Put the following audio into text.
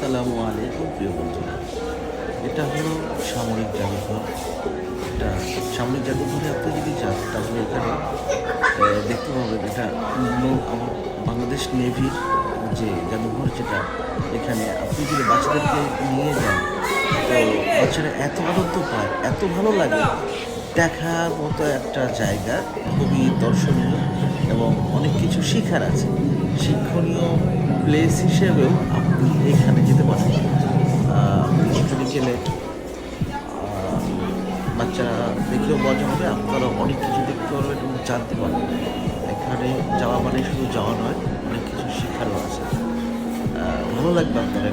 আসসালামু আলাইকুম, প্রিয় বন্ধুরা। এটা হলো সামরিক জাদুঘর। এটা সামরিক জাদুঘরে আপনি যদি যান, তাহলে এখানে দেখতে পাবেন এটা আমার বাংলাদেশ নেভির যে জাদুঘর যেটা, এখানে আপনি যদি বাচ্চাদেরকে নিয়ে যান, তো বাচ্চারা এত আনন্দ পায়, এত ভালো লাগে। দেখার মতো একটা জায়গা, খুবই দর্শনীয় এবং অনেক কিছু শেখার আছে। শিক্ষণীয় প্লেস হিসেবেও আপনি বাচ্চারা দেখলেও মজা হবে আপনারা অনেক কিছু দেখতে পারবেন এবং জানতে পারবেন। এখানে যাওয়া মানে শুধু যাওয়া নয়, অনেক কিছু শেখারও আছে। ভালো লাগবে আপনারা